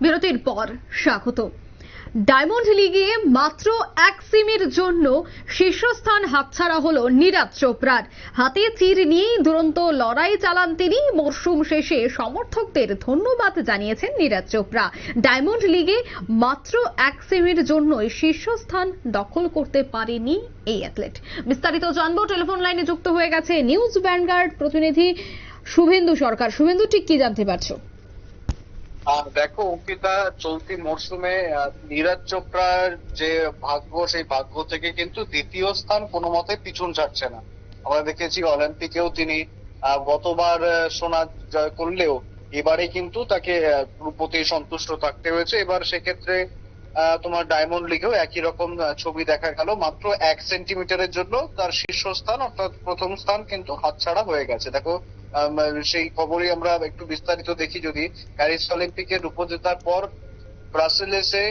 বিরতির পর স্বাগত। ডায়মন্ড লিগে মাত্র এক সিমের জন্য শীর্ষস্থান হাতছাড়া হলো নীরাজ চোপড়ার। হাতে চির নিয়েই দুরন্ত লড়াই চালান তিনি। মরশুম শেষে সমর্থকদের ধন্যবাদ জানিয়েছেন নীরাজ চোপড়া। ডায়মন্ড লিগে মাত্র এক সিমের জন্যই শীর্ষস্থান দখল করতে পারেনি এই অ্যাথলেট। বিস্তারিত জানব, টেলিফোন লাইনে যুক্ত হয়ে গেছে নিউজ ভ্যানগার্ড প্রতিনিধি শুভেন্দু সরকার। শুভেন্দু, ঠিক কি জানতে পারছ? দেখো, অঙ্কিতা, চলতি মরশুমে নীরাজ চোপড়ার যে ভাগ্য, সেই ভাগ্য থেকে কিন্তু দ্বিতীয় স্থান কোনো মতে পিছন ছাড়ছে না। আমরা দেখেছি অলিম্পিকেও তিনি গতবার সোনা জয় করলেও এবারে কিন্তু তাকে রূপতে সন্তুষ্ট থাকতে হয়েছে। এবার সেক্ষেত্রে তোমার ডায়মন্ড লিগেও একই রকম ছবি দেখা গেল। মাত্র এক সেন্টিমিটারের জন্য তার শীর্ষস্থান, অর্থাৎ প্রথম স্থান কিন্তু হাতছাড়া হয়ে গেছে। দেখো সেই খবরই আমরা একটু বিস্তারিত দেখি যদি। প্যারিস অলিম্পিকের রূপজেতার পর ব্রাসেলেসে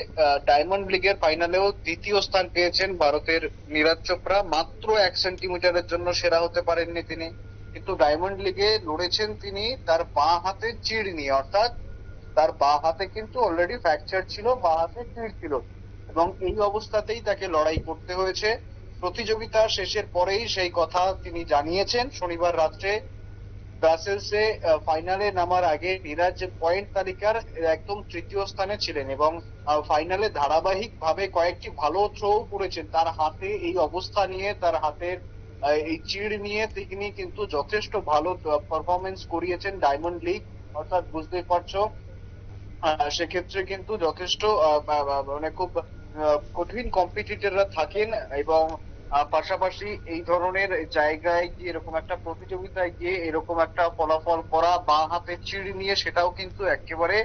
ডায়মন্ড লিগের ফাইনালেও দ্বিতীয় স্থান পেয়েছেন ভারতের নীরজ চোপড়া। মাত্র এক সেন্টিমিটারের জন্য সেরা হতে পারেননি তিনি। কিন্তু ডায়মন্ড লিগে লড়েছেন তিনি তার বাঁ হাতে চিড় নিয়ে। অর্থাৎ তার বাঁ হাতে কিন্তু অলরেডি ফ্র্যাকচার ছিল, বাঁ হাতে চিড় ছিল। এবং এই অবস্থাতেই তাকে লড়াই করতে হয়েছে। প্রতিযোগিতা শেষের পরেই সেই কথা তিনি জানিয়েছেন। শনিবার রাত্রে ব্রাসেলসে ফাইনালে নামার আগে নিরাজ পয়েন্ট তালিকার একদম তৃতীয় স্থানে ছিলেন এবং ফাইনালে ধারাবাহিক ভাবে কয়েকটি ভালো থ্রো করেছেন। তার হাতে এই অবস্থা নিয়ে, তার হাতের এই চিড় নিয়ে তিনি কিন্তু যথেষ্ট ভালো পারফরমেন্স করিয়েছেন ডায়মন্ড লিগ অর্থাৎ বুঝতেই পারছ। সেক্ষেত্রে কিন্তু যথেষ্ট মানে খুব কঠিন কম্পিটিটররা থাকেন এবং পাশাপাশি এই ধরনের জায়গায় গিয়ে এরকম একটা প্রতিযোগিতায় গিয়ে এরকম একটা ফলাফল করা বা হাতে চিড় নিয়ে সেটাও কিন্তু একেবারে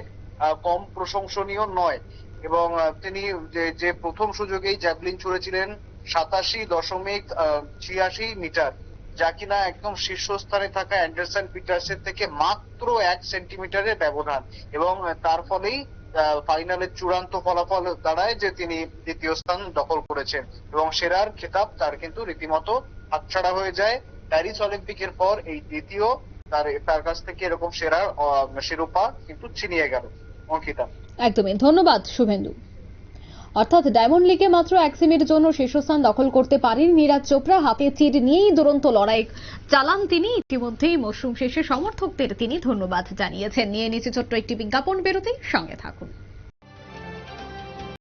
কম প্রশংসনীয় নয়। এবং তিনি যে প্রথম সুযোগেই জ্যাভলিন ছুড়েছিলেন সাতাশি দশমিক ছিয়াশি মিটার, যা কিনা একদম শীর্ষস্থানে থাকা অ্যান্ডারসন পিটার্সের থেকে মাত্র এক সেন্টিমিটারের ব্যবধান। এবং তার ফলেই ফাইনালের চূড়ান্ত ফলাফল দাঁড়ায় যে তিনি দ্বিতীয় স্থান দখল করেছেন। এবং সেরার খেতাব তার কিন্তু রীতিমতো হাতছাড়া হয়ে যায়। প্যারিস অলিম্পিকের পর এই দ্বিতীয় তার তার কাছ থেকে এরকম সেরার শিরোপা কিন্তু ছিনিয়ে গেল। অঙ্কিতা। একদমই। ধন্যবাদ, শুভেন্দু। অর্থাৎ ডায়মন্ড লিগে মাত্র এক সিমের জন্য শীর্ষস্থান দখল করতে পারেন নীরাজ চোপড়া। হাতে চির নিয়েই দুরন্ত লড়াই চালান তিনি। ইতিমধ্যেই মরশুম শেষে সমর্থকদের তিনি ধন্যবাদ জানিয়েছেন। নিয়ে নিচে ছোট্ট একটি বিজ্ঞাপন বেরোতেই সঙ্গে থাকুন।